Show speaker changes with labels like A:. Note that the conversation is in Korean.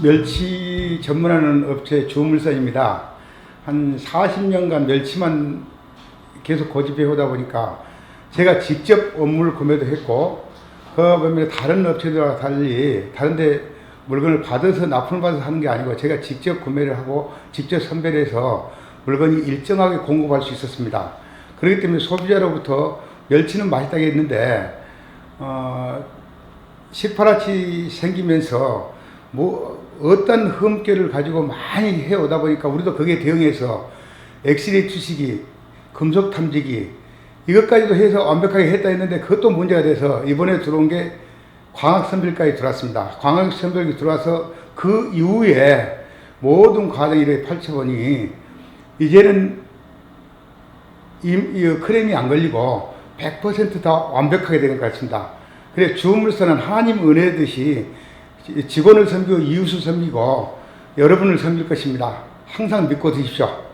A: 멸치 전문하는 업체 주물선입니다. 한 40년간 멸치만 계속 고집해 오다 보니까 제가 직접 원물 구매도 했고 그 반면에 다른 업체들과 달리 다른데 물건을 받아서 납품을 받아서 하는 게 아니고 제가 직접 구매를 하고 직접 선별해서 물건이 일정하게 공급할 수 있었습니다. 그렇기 때문에 소비자로부터 멸치는 맛있다고 했는데 어, 시파라치 생기면서 뭐 어떤 흠결을 가지고 많이 해오다 보니까 우리도 거기에 대응해서 엑스레이 투시기, 금속 탐지기 이것까지도 해서 완벽하게 했다 했는데 그것도 문제가 돼서 이번에 들어온 게 광학선별까지 들어왔습니다. 광학선별이 들어와서 그 이후에 모든 과정이 이렇게 펼쳐보니 이제는 이, 이 크렘이 안 걸리고 100%다 완벽하게 된 것 같습니다. 그래 주물선은 하나님 은혜듯이 직원을 섬기고 이웃을 섬기고 여러분을 섬길 것입니다. 항상 믿고 드십시오.